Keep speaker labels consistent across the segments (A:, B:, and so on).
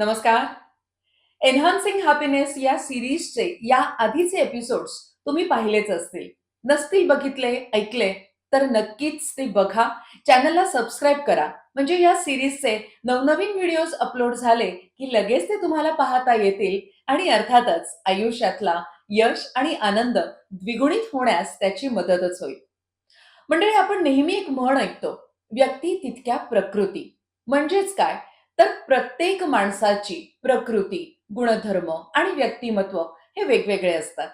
A: नमस्कार. एन्हान्सिंग हॅपीनेस या सिरीजचे या आधीचे एपिसोड्स तुम्ही पाहिलेच असतील. नसतील बघितले ऐकले तर नक्कीच ते बघा. चॅनलला सबस्क्राईब करा. म्हणजे या सिरीजचे नवनवीन व्हिडिओज अपलोड झाले की लगेच ते तुम्हाला पाहता येतील आणि अर्थातच आयुष्यातला यश आणि आनंद द्विगुणित होण्यास त्याची मदतच होईल. मंडळी आपण नेहमी एक म्हण ऐकतो. व्यक्ती तितक्या प्रकृती. म्हणजेच काय? तर प्रत्येक माणसाची प्रकृती गुणधर्म आणि व्यक्तिमत्व हे वेगवेगळे असतात.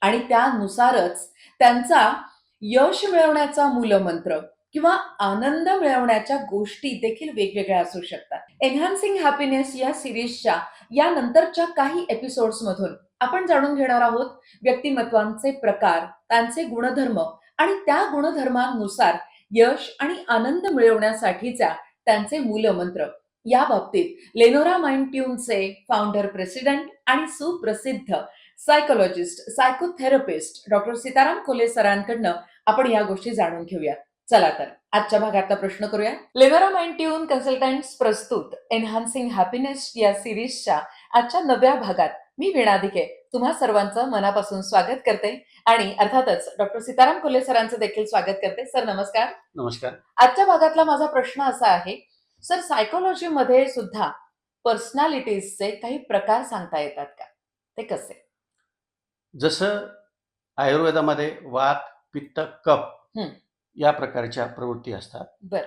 A: आणि त्यानुसारच त्यांचा यश मिळवण्याचा मूलमंत्र किंवा आनंद मिळवण्याच्या गोष्टी देखील वेगवेगळ्या असू शकतात. एन्हान्सिंग हॅपीनेस या सिरीजच्या या नंतरच्या काही एपिसोड्समधून आपण जाणून घेणार आहोत व्यक्तिमत्वांचे प्रकार त्यांचे गुणधर्म आणि त्या गुणधर्मांनुसार यश आणि आनंद मिळवण्यासाठीचा त्यांचे मूलमंत्र. या बाबतीत लेनोरा माइंड ट्यूनचे फाउंडर प्रेसिडेंट आणि सुप्रसिद्ध सायकोलॉजिस्ट सायकोथेरपिस्ट डॉक्टर सीताराम कोले सरांकडनं आपण या गोष्टी जाणून घेऊया. चला तर आजच्या भागातला प्रश्न करूया. लेनोरा माइंड ट्यून कन्सल्टंट्स प्रस्तुत एन्हान्सिंग हॅपीनेस या सिरीजच्या आजच्या नव्या भागात मी विणादिके. तुम्हा सर्वांचं मनापासून स्वागत करते आणि अर्थातच डॉक्टर सीताराम कोले सरांचं देखील स्वागत करते. सर नमस्कार.
B: नमस्कार.
A: आजच्या भागातला माझा प्रश्न असा आहे सर सायकोलॉजीमध्ये सुद्धा पर्सनॅलिटीजचे काही प्रकार सांगता येतात का? ते कसे?
B: जसं आयुर्वेदामध्ये वात पित्त कप. या प्रकारच्या प्रवृत्ती असतात.
A: बर.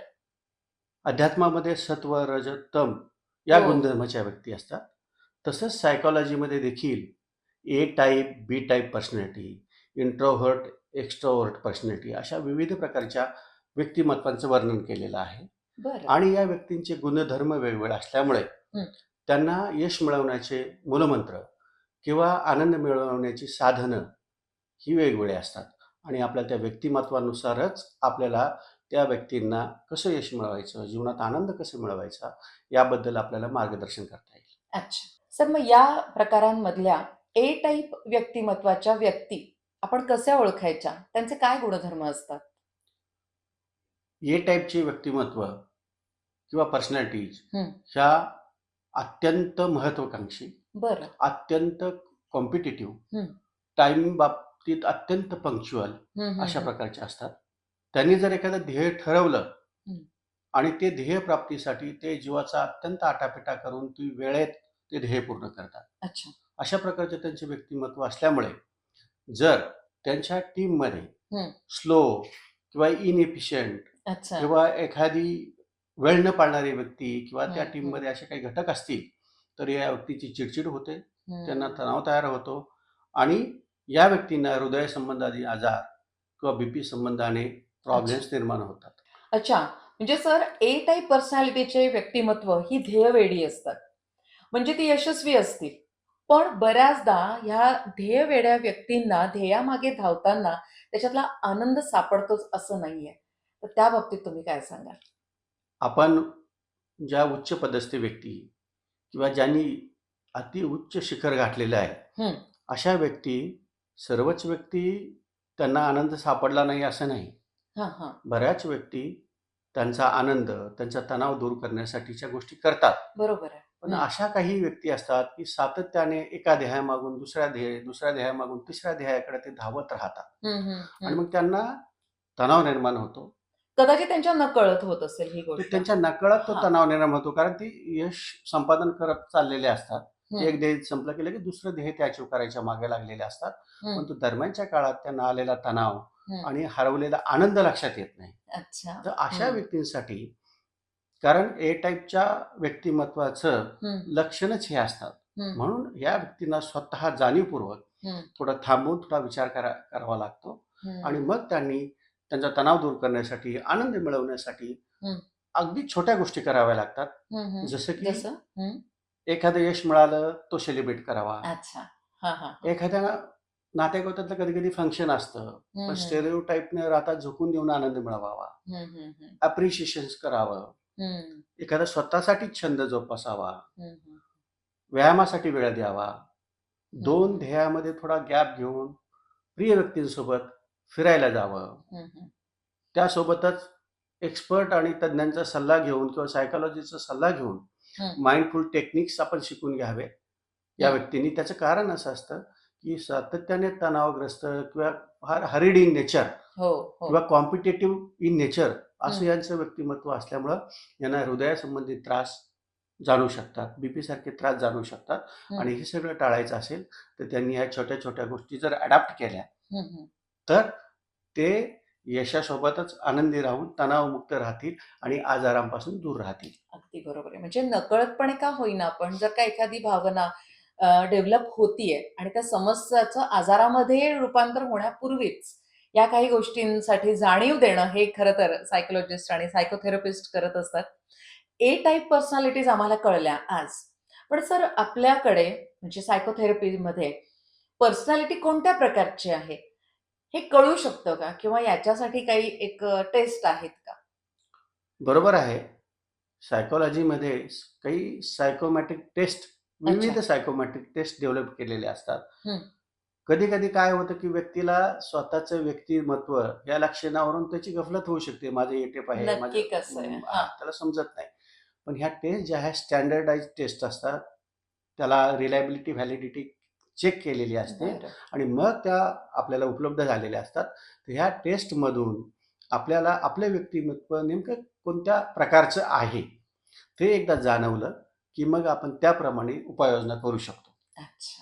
B: अध्यात्मामध्ये सत्व रज तम या
A: हो.
B: गुणधर्माच्या व्यक्ती असतात. तसंच सायकोलॉजीमध्ये देखील A type B type personality introvert extrovert personality अशा विविध प्रकारच्या व्यक्तिमत्वांचं वर्णन केलेलं आहे. आणि या व्यक्तींचे गुणधर्म वेगवेगळे असल्यामुळे. त्यांना यश मिळवण्याचे मूलमंत्र किंवा आनंद मिळवण्याची साधनं ही वेगवेगळी असतात. आणि आपल्या त्या व्यक्तिमत्वानुसारच आपल्याला त्या व्यक्तींना कसं यश मिळवायचं जीवनात आनंद कसं मिळवायचा याबद्दल आपल्याला मार्गदर्शन करता येईल.
A: अच्छा. सर मग या प्रकारांमधल्या ए टाईप व्यक्तिमत्वाच्या व्यक्ती आपण कशा ओळखायच्या? त्यांचे काय गुणधर्म असतात?
B: ए टाईपचे व्यक्तिमत्व किंवा पर्सनॅलिटीज. ह्या अत्यंत महत्वाकांक्षी
A: बरं
B: अत्यंत कॉम्पिटेटिव्ह. टाइम बाबतीत अत्यंत पंक्च्युअल अशा. प्रकारचे असतात त्यांनी जर एखादं ध्येय ठरवलं. आणि ते ध्येय प्राप्तीसाठी ते जीवाचा अत्यंत आटापिटा करून ती वेळेत ते ध्येय पूर्ण करतात अशा प्रकारचे त्यांचे व्यक्तिमत्व असल्यामुळे जर त्यांच्या टीममध्ये. स्लो किंवा इनएफिशियंट
A: अच्छा.
B: किंवा एखादी वेळ न पाळणारी व्यक्ती किंवा त्या
A: हं, हं.
B: टीममध्ये असे काही घटक असतील तर या व्यक्तीची चिडचिड होते
A: हम्म.
B: त्यांना तणाव तयार होतो आणि या व्यक्तींना हृदय संबंधादी आजार किंवा बीपी संबंधाने प्रॉब्लेम्स निर्माण होतात.
A: अच्छा. म्हणजे सर ए टाईप पर्सनॅलिटीचे व्यक्तिमत्व ही ध्येयवेडी असतात. म्हणजे ती यशस्वी असतील. पण बऱ्याचदा ह्या ध्येयवेड्या व्यक्तींना ध्येयामागे धावताना त्याच्यातला आनंद सापडतोच असं नाहीये. तर त्या बाबतीत तुम्ही काय सांगाल?
B: आपण ज्या उच्च पदस्थ व्यक्ती किंवा ज्यांनी अति उच्च शिखर गाठलेलं आहे
A: हं.
B: अशा व्यक्ती सर्वच व्यक्ती त्यांना आनंद सापडला नाही असं नाही. बऱ्याच व्यक्ती त्यांचा आनंद त्यांचा तणाव दूर करण्यासाठीच्या गोष्टी करतात.
A: बरोबर आहे.
B: पण. अशा काही व्यक्ती असतात की सातत्याने एका ध्येयामागून दुसऱ्या ध्येय दुसऱ्या ध्येयामागून तिसऱ्या ध्येयाकडे ते धावत राहतात. आणि. मग त्यांना तणाव निर्माण होतो.
A: कदाचित त्यांच्या नकळत होत असेल ही गोष्ट
B: त्यांच्या नकळत तो
A: हा.
B: तणाव निर्माण होतो कारण ती यश संपादन करत चाललेले असतात. एक ध्येय संपलं की लगेच दुसरं ध्येय ते अचीव करायच्या मागे लागलेले असतात. परंतु दरम्यानच्या काळात त्यांना आलेला तणाव. आणि हरवलेला आनंद लक्षात येत नाही
A: अच्छा
B: तर अशा. व्यक्तींसाठी कारण ए टाईपच्या व्यक्तिमत्वाचं लक्षणच हे असतात म्हणून या व्यक्तींना स्वतः जाणीवपूर्वक. थोडं थांबून थोडा विचार करा करावा लागतो. आणि मग त्यांनी त्यांचा तणाव दूर करण्यासाठी आनंद मिळवण्यासाठी. अगदी छोट्या गोष्टी कराव्या लागतात. जसं की. एखादं यश मिळालं तो सेलिब्रेट करावा एखाद्या नातेगोत्यातलं कधी कधी फंक्शन असतं. स्टेरिओ टाईपने राहता झोकून देऊन आनंद मिळवावा. अप्रिशिएशन करावं एखादा स्वतःसाठी छंद जोपासावा. व्यायामासाठी वेळ द्यावा दोन. ध्येयामध्ये थोडा गॅप घेऊन प्रिय व्यक्तींसोबत फिरायला जावं. त्यासोबतच एक्सपर्ट आणि तज्ज्ञांचा सल्ला घेऊन किंवा सायकोलॉजीचा सल्ला घेऊन. माइंडफुल टेक्निक्स आपण शिकून घ्यावे या. व्यक्तींनी त्याचं कारण असं असतं की सातत्याने तणावग्रस्त किंवा फार हरिड इन नेचर किंवा कॉम्पिटेटिव्ह इन नेचर असं. यांचं व्यक्तिमत्व असल्यामुळं यांना हृदयासंबंधित त्रास जाणू शकतात बीपी सारखे त्रास जाणू शकतात. आणि हे सगळं टाळायचं असेल तर त्यांनी ह्या छोट्या छोट्या गोष्टी जर अडॅप्ट केल्या. तर ते यशासोबतच आनंदी राहून तणावमुक्त राहतील आणि आजारांपासून दूर राहतील.
A: अगदी बरोबर आहे. म्हणजे नकळतपणे का होईना पण जर का एखादी भावना डेव्हलप होतीये आणि त्या समस्याचं आजारामध्ये रूपांतर होण्यापूर्वीच या काही गोष्टींसाठी जाणीव देणं हे खरं तर सायकोलॉजिस्ट आणि सायकोथेरपिस्ट करत असतात. ए टाईप पर्सनॅलिटीज आम्हाला कळल्या आज. पण सर आपल्याकडे म्हणजे सायकोथेरपीमध्ये पर्सनॅलिटी कोणत्या प्रकारची आहे? हे कळू शकतं का? किंवा याच्यासाठी काही एक टेस्ट आहेत का?
B: बरोबर आहे. सायकोलॉजीमध्ये काही सायकोमॅटिक टेस्ट विविध. सायकोमॅटिक टेस्ट डेव्हलप केलेले असतात. कधी कधी काय होतं की व्यक्तीला स्वतःचं व्यक्तिमत्व या लक्षणावरून त्याची गफलत होऊ शकते. माझे एटेप आहे. त्याला समजत नाही. पण ह्या टेस्ट ज्या आहेत स्टँडर्डाइज टेस्ट असतात त्याला रिलायबिलिटी व्हॅलिडिटी चेक केलेली असते. आणि मग त्या आपल्याला उपलब्ध झालेल्या असतात. तर ह्या टेस्टमधून आपल्याला आपलं व्यक्तिमत्व नेमकं कोणत्या प्रकारचं आहे? ते एकदा जाणवलं की मग आपण त्याप्रमाणे उपाययोजना करू शकतो.
A: अच्छा.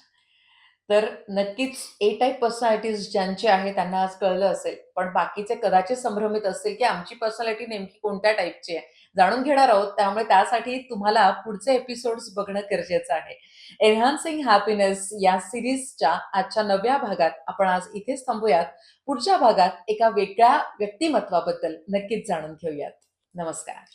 A: तर नक्कीच ए टाईप पर्सनॅलिटीज ज्यांचे आहे त्यांना आज कळलं असेल. पण बाकीचे कदाचित संभ्रमित असतील की आमची पर्सनॅलिटी नेमकी कोणत्या टाईपची आहे? जाणून घेणार आहोत. त्यामुळे त्यासाठी तुम्हाला पुढचे एपिसोड्स बघणं गरजेचं आहे. एन्हान्सिंग हॅपीनेस या सिरीजच्या आजच्या नव्या भागात आपण आज इथेच थांबूयात. पुढच्या भागात एका वेगळ्या व्यक्तिमत्वाबद्दल नक्कीच जाणून घेऊयात. नमस्कार.